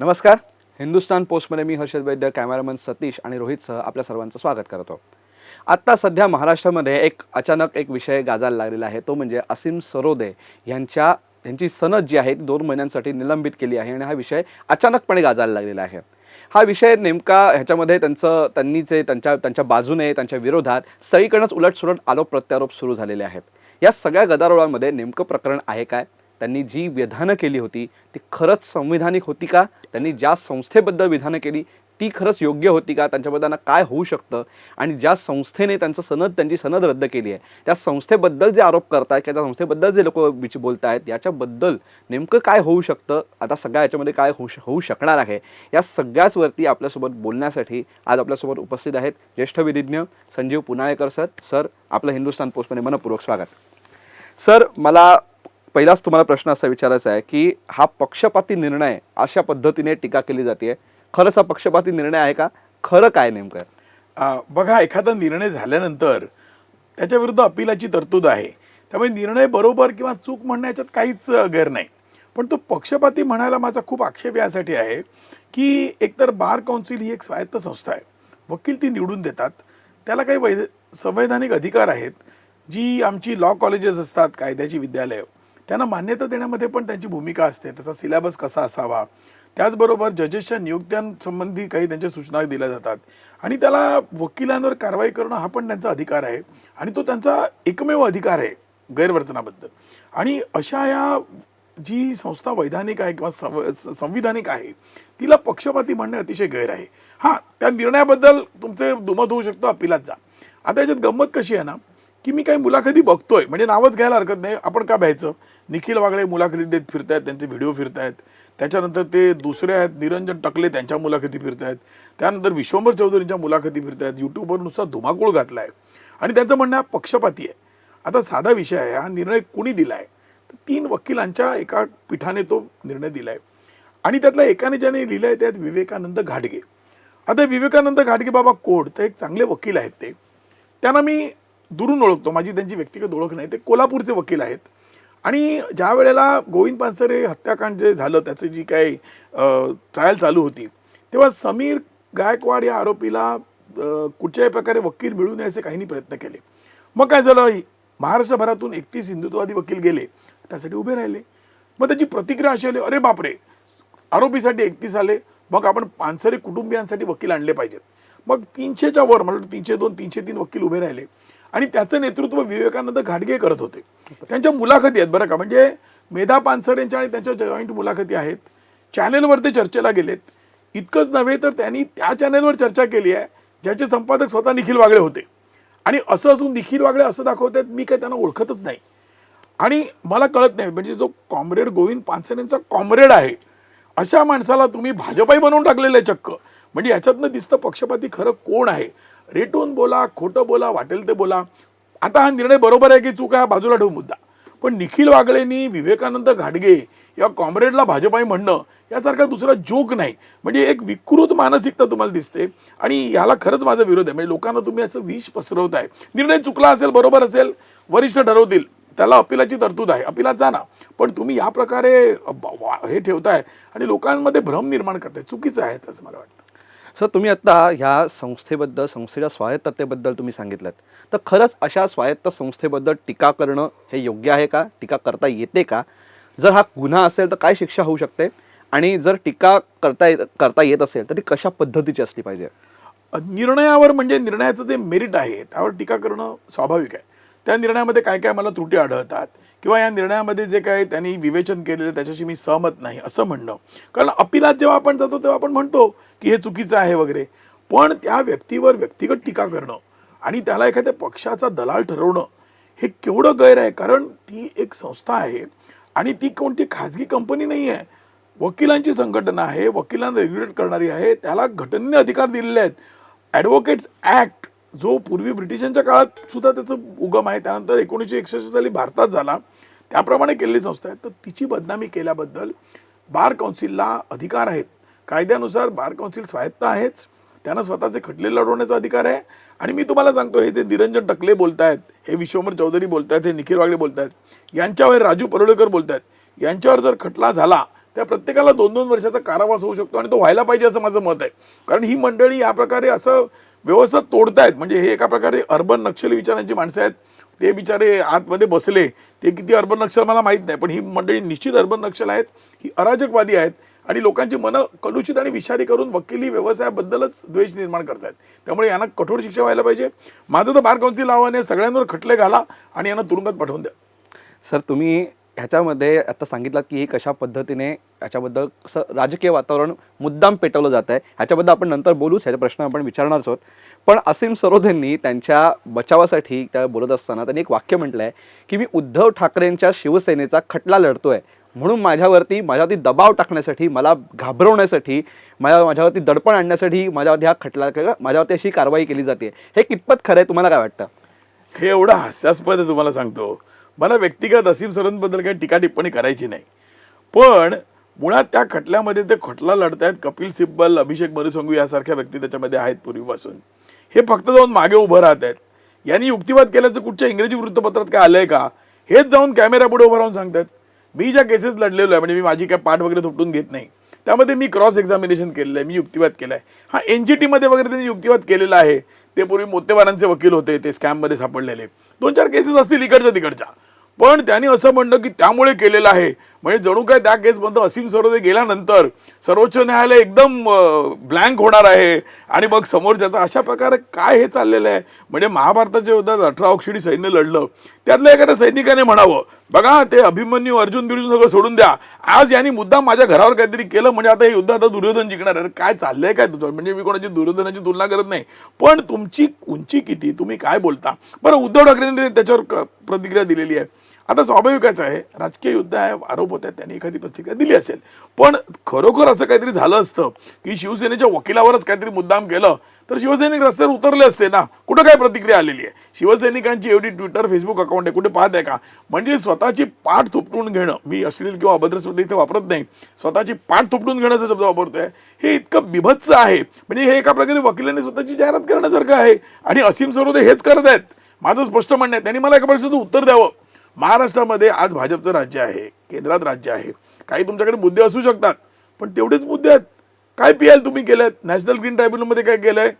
नमस्कार. हिंदुस्तान पोस्टमध्ये मी हर्षद वैद्य कॅमेरामन सतीश आणि रोहितसह आपल्या सर्वांचं स्वागत करतो. आत्ता सध्या महाराष्ट्रामध्ये एक अचानक एक विषय गाजायला लागलेला आहे. तो म्हणजे असीम सरोदे यांच्या त्यांची सनद जी आहे ती दोन महिन्यांसाठी निलंबित केली आहे आणि हा विषय अचानकपणे गाजायला लागलेला आहे. हा विषय नेमका ह्याच्यामध्ये त्यांचं त्यांनी ते त्यांच्या त्यांच्या बाजूने त्यांच्या विरोधात सगळीकडनंच उलटसुलट आरोप प्रत्यारोप सुरू झालेले आहेत. या सगळ्या गदारोळामध्ये नेमकं प्रकरण आहे काय? त्यांनी जी विधानं केली होती ती खरंच संविधानिक होती का? त्यांनी ज्या संस्थेबद्दल विधानं केली ती खरंच योग्य होती का? त्यांच्याबद्दल काय होऊ शकतं? आणि ज्या संस्थेने त्यांचं सनद त्यांची सनद रद्द केली आहे त्या संस्थेबद्दल जे आरोप करतायत किंवा त्या संस्थेबद्दल जे लोक विच बोलत आहेत याच्याबद्दल नेमकं काय होऊ शकतं? आता सगळ्या याच्यामध्ये काय होऊ श होऊ शकणार आहे? या सगळ्याचवरती आपल्यासोबत बोलण्यासाठी आज आपल्यासोबत उपस्थित आहेत ज्येष्ठ विधिज्ञ संजीव पुनाळेकर सर. सर आपलं हिंदुस्थान पोस्टमध्ये मनपूर्वक स्वागत. सर मला पहिलाच तुम्हाला प्रश्न असा विचारायचा आहे की हा पक्षपाती निर्णय अशा पद्धतीने टीका केली जाते खरंच हा पक्षपाती निर्णय आहे का? खरं काय नेमकं? बघा एखादा निर्णय झाल्यानंतर त्याच्या विरुद्ध अपिलाची तरतूद आहे. त्यामुळे निर्णय बरोबर किंवा चूक म्हणण्याच्यात काहीच गैर नाही. पण तो पक्षपाती म्हणायला माझा खूप आक्षेप यासाठी आहे की एकतर बार काउन्सिल ही एक स्वायत्त संस्था आहे. वकील ती निवडून देतात. त्याला काही वैध संवैधानिक अधिकार आहेत. जी आमची लॉ कॉलेजेस असतात कायद्याची विद्यालयं. त्यांना मान्यता देण्यामध्ये पण त्यांची भूमिका असते त्याचा सिलेबस कसा असावा? त्याचबरोबर जजेसच्या नियुक्त्यांसंबंधी काही त्यांच्या सूचना दिल्या जातात. आणि त्याला वकिलांवर कारवाई करणं हा पण त्यांचा अधिकार आहे. आणि तो त्यांचा एकमेव अधिकार आहे गैरवर्तनाबद्दल. आणि अशा या जी संस्था वैधानिक आहे किंवा संव- संविधानिक आहे तिला पक्षपाती म्हणणे अतिशय गैर आहे. हां त्या निर्णयाबद्दल तुमचे दुमत होऊ शकतो अपिलात जा. आता याच्यात गंमत कशी आहे ना की मी काही मुलाखती बघतोय म्हणजे नावच घ्यायला हरकत नाही आपण का भ्यायचं? निखिल वागळे मुलाखती देत फिरतायत त्यांचे व्हिडिओ फिरतायत. त्याच्यानंतर ते दुसरे आहेत निरंजन टकले त्यांच्या मुलाखती फिरतायत. त्यानंतर विश्वंभर चौधरींच्या मुलाखती फिरतायत. यूट्यूबवर नुसता धुमाकूळ घातला आहे आणि त्यांचं म्हणणं हा पक्षपाती आहे. आता साधा विषय आहे हा निर्णय कुणी दिला आहे तर तीन वकिलांच्या एका पीठाने तो निर्णय दिला आहे आणि त्यातल्या एकाने ज्याने लिहिलं आहे त्यात विवेकानंद घाटगे. आता विवेकानंद घाटगे बाबा कोड तर एक चांगले वकील आहेत ते. त्यांना मी दुरून ओळखतो. माझी त्यांची व्यक्तिगत ओळख नाही. ते कोल्हापूरचे वकील आहेत. आणि ज्या वेळेला गोविंद पानसरे हत्याकांड जे झालं त्याची जी काही ट्रायल चालू होती तेव्हा समीर गायकवाड या आरोपीला कुठच्याही प्रकारे वकील मिळू नये असे काहींनी प्रयत्न केले. मग काय झालं? महाराष्ट्रभरातून एकतीस हिंदुत्ववादी वकील गेले त्यासाठी उभे राहिले. मग त्याची प्रतिक्रिया अशी आली अरे बापरे! आरोपीसाठी एकतीस आले मग आपण पानसरे कुटुंबियांसाठी वकील आणले पाहिजेत. मग तीनशेच्या वर मला तीनशे दोन तीनशे तीन वकील उभे राहिले. आणि त्याचं नेतृत्व विवेकानंद घाटगे करत होते. त्यांच्या मुलाखती आहेत बरं का. म्हणजे मेधा पानसरेंच्या आणि त्यांच्या जॉईंट मुलाखती आहेत. चॅनेलवर ते चर्चेला गेलेत. इतकंच नव्हे तर त्यांनी त्या चॅनेलवर चर्चा केली आहे ज्याचे संपादक स्वतः निखिल वागळे होते. आणि असं असून निखिल वागळे असं दाखवत आहेत मी काय त्यांना ओळखतच नाही. आणि मला कळत नाही म्हणजे जो कॉम्रेड गोविंद पानसरेंचा कॉम्रेड आहे अशा माणसाला तुम्ही भाजपाही बनवून टाकलेलं आहे चक्क. म्हणजे याच्यातनं दिसतं पक्षपाती खरं कोण आहे? रेटून बोला खोटं बोला वाटेल ते बोला. आता हा निर्णय बरोबर आहे की चूक आहे बाजूला ठेवू मुद्दा. पण निखिल वागळेंनी विवेकानंद घाटगे या कॉम्रेडला भाजपाई म्हणणं यासारखा दुसरा जोक नाही. म्हणजे एक विकृत मानसिकता तुम्हाला दिसते. आणि ह्याला खरंच माझा विरोध आहे. म्हणजे लोकांना तुम्ही असं विष पसरवताय. निर्णय चुकला असेल बरोबर असेल वरिष्ठ ठरवतील. त्याला अपिलाची तरतूद आहे. अपिलात जा ना. पण तुम्ही या प्रकारे वा- हे ठेवताय आणि लोकांमध्ये भ्रम निर्माण करताय. चुकीचं आहे असं मला वाटतं. सर तुम्ही आत्ता ह्या संस्थेबद्दल संस्थेच्या स्वायत्ततेबद्दल तुम्ही सांगितलं तर खरंच अशा स्वायत्त संस्थेबद्दल टीका करणं हे योग्य आहे का? टीका करता येते का? जर हा गुन्हा असेल तर काय शिक्षा होऊ शकते? आणि जर टीका करता येत करता येत असेल तर ती कशा पद्धतीची असली पाहिजे? निर्णयावर म्हणजे निर्णयाचं जे मेरिट आहे त्यावर टीका करणं स्वाभाविक आहे. त्या निर्णयामध्ये काय काय मला त्रुटी आढळतात? किंवा या निर्णयामध्ये जे काय त्यांनी विवेचन केलेलं त्याच्याशी मी सहमत नाही असं म्हणणं. कारण अपिलात जेव्हा आपण जातो तेव्हा आपण म्हणतो की हे चुकीचं आहे वगैरे. पण त्या व्यक्तीवर व्यक्तिगत टीका करणं आणि त्याला एखाद्या पक्षाचा दलाल ठरवणं हे केवढं गैर आहे. कारण ती एक संस्था आहे आणि ती कोणती खाजगी कंपनी नाही आहे. वकिलांची संघटना आहे वकिलांना रेग्युलेट करणारी आहे त्याला घटनेने अधिकार दिलेले आहेत. ॲडव्होकेट्स ॲक्ट जो पूर्वी ब्रिटिशांच्या काळात सुद्धा त्याचं उगम आहे त्यानंतर एकोणीसशे एकसष्ट साली भारतात झाला. त्याप्रमाणे केलेली संस्था आहे तर तिची बदनामी केल्याबद्दल बार काउन्सिलला अधिकार आहेत. कायद्यानुसार बार काउन्सिल स्वायत्त आहेच. त्यांना स्वतःचे खटले लढवण्याचा अधिकार आहे. आणि मी तुम्हाला सांगतो हे जे निरंजन टकले बोलतायत हे विश्वंभर चौधरी बोलतायत हे निखिल वागळे बोलतायत यांच्यावर राजू परोळेकर बोलतायत यांच्यावर जर खटला झाला त्या प्रत्येकाला दोन दोन वर्षाचा कारावास होऊ शकतो आणि तो व्हायला पाहिजे असं माझं मत आहे. कारण ही मंडळी या प्रकारे असं व्यवस्था तोडतायत. म्हणजे हे एका प्रकारे अर्बन नक्षली विचारांची माणसं आहेत. ते बिचारे आतमध्ये बसले. ते किती अर्बन नक्षल मला माहीत नाही. पण ही मंडळी निश्चित अर्बन नक्षल आहेत. ही अराजकवादी आहेत. आणि लोकांची मनं कलुषित आणि विषारी करून वकिली व्यवसायाबद्दलच द्वेष निर्माण करतायत. त्यामुळे यांना कठोर शिक्षा व्हायला पाहिजे. माझं तर बार काउन्सिल आव्हान आहे सगळ्यांवर खटले घाला आणि यांना तुरुंगात पाठवून द्या. सर तुम्ही ह्याच्यामध्ये आता सांगितलं की कशा पद्धतीने ह्याच्याबद्दल कसं राजकीय वातावरण मुद्दाम पेटवलं जात आहे ह्याच्याबद्दल आपण नंतर बोलूच ह्याचा प्रश्न आपण विचारणारच आहोत. पण असीम सरोदेंनी त्यांच्या बचावासाठी त्या बोलत असताना त्यांनी एक वाक्य म्हटलं आहे की मी उद्धव ठाकरेंच्या शिवसेनेचा खटला लढतोय. म्हणून माझ्यावरती माझ्यावरती दबाव टाकण्यासाठी मला घाबरवण्यासाठी माझ्या माझ्यावरती दडपण आणण्यासाठी माझ्यावरती हा खटला माझ्यावरती अशी कारवाई केली जाते. हे कितपत खरं आहे तुम्हाला काय वाटतं? हे एवढं हास्यास्पद आहे तुम्हाला सांगतो. मला व्यक्तिगत असीम सरांबद्दल काही टीका टिप्पणी करायची नाही. पण मुळात त्या खटल्यामध्ये ते खटला लढतायत. कपिल सिब्बल अभिषेक मरुसंघू यासारख्या व्यक्ती त्याच्यामध्ये आहेत पूर्वीपासून. हे फक्त जाऊन मागे उभं राहत आहेत यांनी युक्तिवाद केल्याचं कुठच्या इंग्रजी वृत्तपत्रात काय आलंय का? हेच जाऊन कॅमेऱ्यापुढे उभं राहून सांगतात मी ज्या केसेस लढलेलो आहे म्हणजे मी माझी काय पाठ वगैरे थोपटून घेत नाही. त्यामध्ये मी क्रॉस एक्झामिनेशन केलेलं आहे मी युक्तिवाद केला आहे. हा एन जी टीमध्ये वगैरे त्यांनी युक्तिवाद केलेला आहे. ते पूर्वी मोतेवारांचे वकील होते ते स्कॅममध्ये सापडलेले. दोन चार केसेस असतील इकडच्या तिकडच्या. पण त्यांनी असं म्हणलं की त्यामुळे केलेलं आहे. म्हणजे जणू काय त्या केसमध्ये असीम सरोदे गेल्यानंतर सर्वोच्च न्यायालय एकदम ब्लँक होणार आहे. आणि मग समोरच्याचं अशा प्रकारे काय हे चाललेलं आहे? म्हणजे महाभारताच्या युद्धात अठरा औक्षणी सैन्य लढलं. त्यातल्या एखाद्या सैनिकाने म्हणावं बघा ते अभिमन्यू अर्जुन बिर्जुन सगळं सोडून द्या. आज यांनी मुद्दाम माझ्या घरावर काहीतरी केलं म्हणजे आता हे युद्ध आता दुर्योधन जिंकणार आहे. अरे काय चाललंय काय तुझं? म्हणजे मी कोणाची दुर्योधनाची तुलना करत नाही. पण तुमची उंची किती? तुम्ही काय बोलता? बरं उद्धव ठाकरेंनी त्याच्यावर प्रतिक्रिया दिलेली आहे. आता स्वाभाविकच आहे राजकीय युद्ध आहे आरोप होत आहेत त्यांनी एखादी प्रतिक्रिया दिली असेल. पण खरोखर असं काहीतरी झालं असतं की शिवसेनेच्या वकिलावरच काहीतरी मुद्दाम केलं तर शिवसैनिक रस्त्यावर उतरले असते ना कुठं काय प्रतिक्रिया आलेली आहे? शिवसैनिकांची एवढी ट्विटर फेसबुक अकाउंट आहे कुठे पाहत आहे का? म्हणजे स्वतःची पाठ थोपटून घेणं मी अश्लील किंवा अभद्र शब्द इथे वापरत नाही स्वतःची पाठ थोपटून घेण्याचा शब्द वापरतोय हे इतकं बिभत्स आहे. म्हणजे हे एका प्रकारे वकिलांनी स्वतःची जाहिरात करण्यासारखं आहे. आणि असीम सरोदे हेच करत आहेत माझं स्पष्ट म्हणणं आहे त्यांनी मला एका प्रश्नाचं उत्तर द्यावं. महाराष्ट्रामध्ये आज भाजपचं राज्य आहे केंद्रात राज्य आहे. काही तुमच्याकडे मुद्दे असू शकतात पण तेवढेच मुद्दे आहेत. काय पी एल तुम्ही केलं नॅशनल ग्रीन ट्रायब्युनलमध्ये काय केलं आहे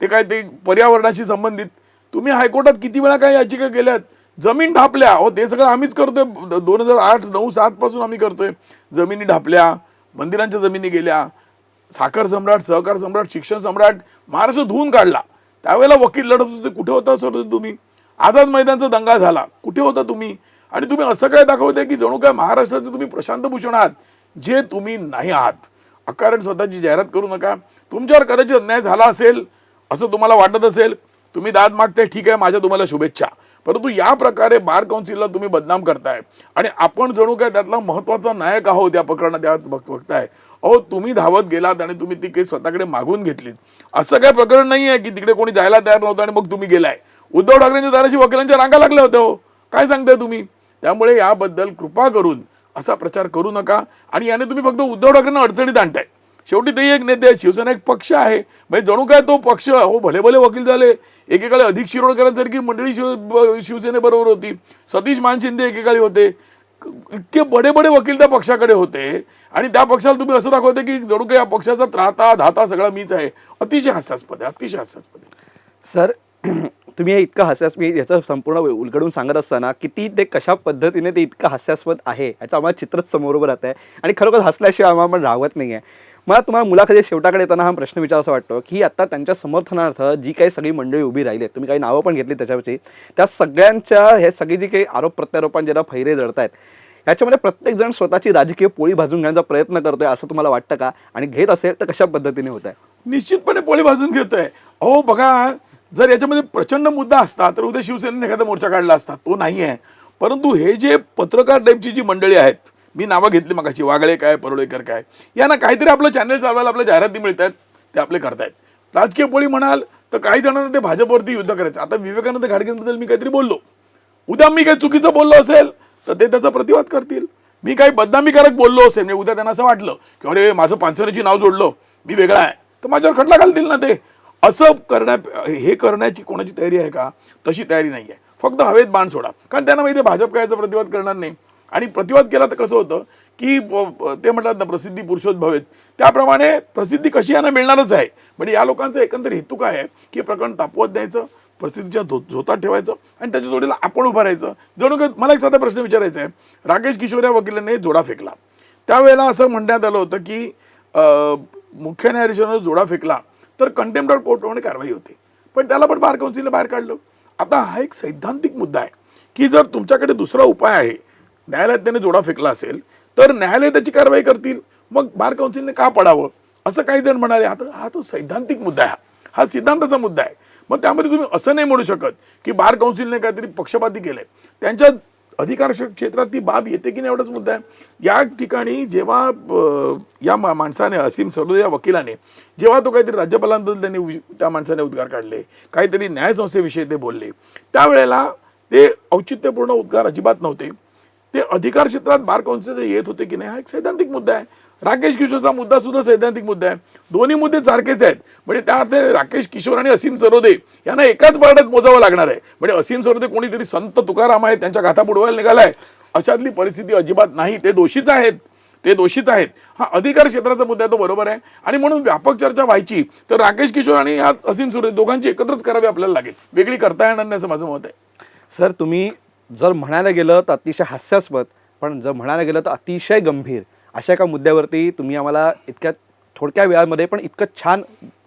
ते काय ते पर्यावरणाशी संबंधित? तुम्ही हायकोर्टात किती वेळा काय याचिका केल्यात? जमीन ढापल्या. हो ते सगळं आम्हीच करतोय. दोन हजार आठ नऊ सातपासून आम्ही करतोय. जमिनी ढापल्या मंदिरांच्या जमिनी गेल्या साखर सम्राट सहकार सम्राट शिक्षण सम्राट महाराष्ट्र धुवून काढला. त्यावेळेला वकील लढत होते. कुठे होता सर तुम्ही? आझाद मैदानचा दंगा झाला. कुठे होता तुम्ही? आणि तुम्ही असं काय दाखवते की जणू काय महाराष्ट्राचे तुम्ही प्रशांत भूषण आहात? जे तुम्ही नाही आहात. अकारण स्वतःची जाहिरात करू नका. तुमच्यावर कदाचित अन्याय झाला असेल असं तुम्हाला वाटत असेल तुम्ही दाद मागताय ठीक आहे माझ्या तुम्हाला शुभेच्छा. परंतु या प्रकारे बार काउन्सिलला तुम्ही बदनाम करताय. आणि आपण जणू काय त्यातला महत्त्वाचा नायक आहोत या प्रकरणात या बघ बघताय. अहो तुम्ही धावत गेलात आणि तुम्ही ती केस स्वतःकडे मागून घेतलीत. असं काय प्रकरण नाही आहे की तिकडे कोणी जायला तयार नव्हतं आणि मग तुम्ही गेलाय. उद्धव ठाकरेंच्या दाराशी वकिलांच्या रांगा लागल्या होत्या हो. काय सांगताय तुम्ही? त्यामुळे याबद्दल कृपा करून असा प्रचार करू नका. आणि याने तुम्ही फक्त उद्धव ठाकरेंना अडचणीत आणताय. शेवटी तेही एक नेते आहेत. शिवसेना एक पक्ष आहे. म्हणजे जणू काय तो पक्ष हो भले भले वकील झाले. एकेकाळी अधिक शिरोडकरांसारखी मंडळी शिव शिवसेनेबरोबर होती. सतीश मानशिंदे एकेकाळी होते. इतके बडे बडे वकील त्या पक्षाकडे होते. आणि त्या पक्षाला तुम्ही असं दाखवते की जणू काही या पक्षाचा त्राता धाता सगळा मीच आहे. अतिशय हास्यास्पद आहे अतिशय हास्यास्पद आहे. सर तुम्ही हे इतकं हास्यास्मी याचं संपूर्ण उलगडून सांगत असताना किती ते कशा पद्धतीने ते इतकं हास्यास्पद आहे याचं आम्हाला चित्रच समोर उभं राहत आहे. आणि खरोखर हसल्याशिवाय आम्हाला पण राहत नाही आहे मला तुम्हाला मुलाखती शेवटाकडे येताना हा प्रश्न विचारायचा वाटतो की आता त्यांच्या समर्थनार्थ जी काही सगळी मंडळी उभी राहिली आहेत तुम्ही काही नावं पण घेतली त्याच्यावरची त्या सगळ्यांच्या हे सगळी जी काही आरोप प्रत्यारोपण ज्याला फैरे जडत आहेत याच्यामध्ये प्रत्येक जण स्वतःची राजकीय पोळी भाजून घेण्याचा प्रयत्न करतोय असं तुम्हाला वाटतं का? आणि घेत असेल तर कशा पद्धतीने होत आहे निश्चितपणे पोळी भाजून घेतोय. अहो बघा जर याच्यामध्ये प्रचंड मुद्दा असता तर उद्या शिवसेनेने एखादा मोर्चा काढला असता. तो नाही आहे परंतु हे जे पत्रकार टाईपची जी मंडळी आहेत मी नावं घेतली मगाशी वागळे काय परोळेकर काय यांना काहीतरी आपलं चॅनल चालवायला आपल्या जाहिराती मिळत आहेत ते आपले करतायत. राजकीय पोळी म्हणाल तर काही जणांना ते भाजपवरती युद्ध करायचं. आता विवेकानंद घाडगेंबद्दल मी काहीतरी बोललो. उद्या मी काही चुकीचं बोललो असेल तर ते त्याचा प्रतिवाद करतील. मी काही बदनामीकारक बोललो असेल म्हणजे उद्या त्यांना असं वाटलं की अरे माझं पानसरेची नाव जोडलं मी वेगळा आहे. तर माझ्यावर खटला घालतील ना ते. असं करण्या हे करण्याची कोणाची तयारी आहे का? तशी तयारी नाही आहे फक्त हवेत बाण सोडा. कारण त्यांना माहिती आहे भाजप काय प्रतिवाद करणार नाही. आणि प्रतिवाद केला तर कसं होतं की ते म्हटलं ना प्रसिद्धी पुरुषोद्भवेत त्याप्रमाणे प्रसिद्धी कशी यांना मिळणारच आहे. म्हणजे या लोकांचा एकंदर हेतू काय आहे? की प्रकरण तापवत द्यायचं प्रसिद्धीच्या धो झोतात ठेवायचं आणि त्याच्या जोडीला आपण उभं राहायचं. जणू काही मला एक साधा प्रश्न विचारायचा आहे. राकेश किशोर या वकिलाने जोडा फेकला. त्यावेळेला असं म्हणण्यात आलं होतं की मुख्य न्यायाधीशानं जोडा फेकला. तर कंटेम्प्ट ऑफ कोर्टप्रमाणे कारवाई होते. पण त्याला पण बार काउन्सिलने बाहेर काढलं. आता हा एक सैद्धांतिक मुद्दा आहे की जर तुमच्याकडे दुसरा उपाय आहे न्यायालयात त्याने जोडा फेकला असेल तर न्यायालय त्याची कारवाई करतील. मग बार काउन्सिलने का पडावं? असं काही जण म्हणाले आता हा तो सैद्धांतिक मुद्दा आहे. हा. हा सिद्धांताचा मुद्दा आहे. मग त्यामध्ये तुम्ही असं नाही म्हणू शकत की बार काउन्सिलने काहीतरी पक्षपाती केलंय. त्यांच्या अधिकार क्षेत्रात ती बाब येते की नाही एवढाच मुद्दा आहे. या ठिकाणी जेव्हा या माणसाने असीम सरोदे या वकिलाने जेव्हा तो काहीतरी राज्यपालांबद्दल त्यांनी त्या माणसाने उद्गार काढले काहीतरी न्यायसंस्थेविषयी ते बोलले त्यावेळेला ते औचित्यपूर्ण उद्गार अजिबात नव्हते. ते अधिकार क्षेत्रात बार काउन्सिलचे येत होते की नाही हा एक सैद्धांतिक मुद्दा आहे. राकेश किशोरचा मुद्दा सुद्धा सैद्धांतिक मुद्दा आहे. दोन्ही मुद्दे सारखेच आहेत. म्हणजे त्या अर्थे राकेश किशोर आणि असीम सरोदे यांना एकाच पारड्यात मोजावं लागणार आहे. म्हणजे असीम सरोदे कोणीतरी संत तुकाराम आहेत त्यांच्या गाथा बुडवायला निघालाय. अशातली परिस्थिती अजिबात नाही. ते दोषीच आहेत. ते दोषीच आहेत. हा अधिकार क्षेत्राचा मुद्दा आहे तो बरोबर आहे. आणि म्हणून व्यापक चर्चा व्हायची तर राकेश किशोर आणि हा असीम सुरे दोघांची एकत्रच करावी आपल्याला लागेल. वेगळी करता येणार नाही असं माझं मत आहे. सर तुम्ही जर म्हणायला गेलं तर अतिशय हास्यास्पद पण जर म्हणायला गेलं तर अतिशय गंभीर. अशा एका मुद्द्यावरती तुम्ही आम्हाला इतक्या थोडक्या वेळामध्ये पण इतकं छान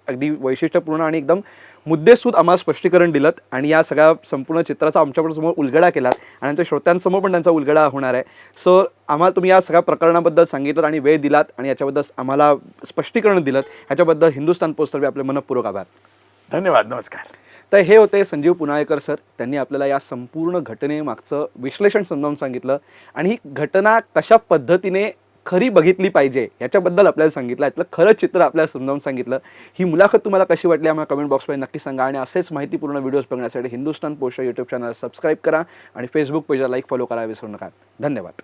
अगदी वैशिष्ट्यपूर्ण आणि एकदम मुद्देसूद आम्हाला स्पष्टीकरण दिलं आणि या सगळ्या संपूर्ण चित्राचा आमच्याकडे समोर उलगडा केलात आणि आमच्या श्रोत्यांसमोर पण त्यांचा उलगडा होणार आहे. सो आम्हाला तुम्ही या सगळ्या प्रकरणाबद्दल सांगितलं आणि वेळ दिलात आणि याच्याबद्दल आम्हाला स्पष्टीकरण दिलं ह्याच्याबद्दल हिंदुस्तान पोस्टतर्फे आपले मनपूर्वक आभार. धन्यवाद नमस्कार. तर हे होते संजीव पुनाळेकर सर. त्यांनी आपल्याला या संपूर्ण घटनेमागचं विश्लेषण समजावून सांगितलं आणि ही घटना कशा पद्धतीने खरी बघितली पाहिजे. याच्याबद्दल आपल्याला सांगितलं यातलं खरं चित्र आपल्याला समजावून सांगितलं. ही मुलाखत तुम्हाला कशी वाटली आम्हाला कमेंट बॉक्समध्ये नक्की सांगा आणि असेच माहितीपूर्ण व्हिडिओज बघण्यासाठी Hindustan post YouTube channel subscribe करा आणि फेसबुक पेजला लाईक फॉलो करा विसरू नका. धन्यवाद.